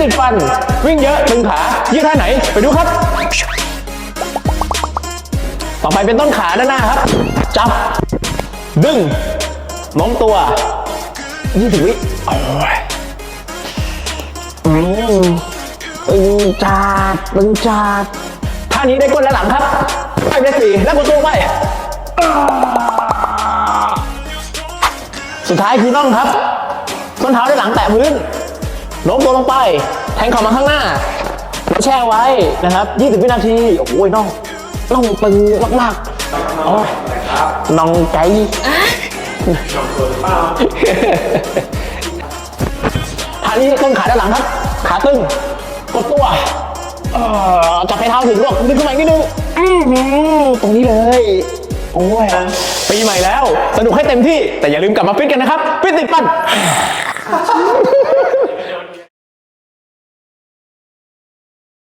ติดฟัน วิ่งเยอะตึงขายืดท่าไหน ไปดูครับ ต่อไปเป็นต้นขาด้านหน้าครับ จับ ดึงโน้มตัว20วิโอ้ยอืมตึงจัดตึงจัดท่านี้ได้ก้นและหลังครับไปไปสี่แล้วกดตัวไปสุดท้ายคือน่องครับส้นเท้าด้านหลังแตะพื้น โน้มตัวลงไป แทงเข่ามาข้างหน้าแล้วแช่ไว้นะครับ 20 วินาที โอ้โหน่องน่องตึงมากๆอ้ยน่องไก่ท่านี้ต้นขาด้านหลังครับ ขาตึง กดตัวเอ่อจับให้เท้าถึงลูกดึงขึ้นมาอีกนิดนึงตรงนี้เลย โอ้ยปีใหม่แล้ว สนุกให้เต็มที่ แต่อย่าลืมกลับมาฟิตกันนะครับ ฟิตติดปั้น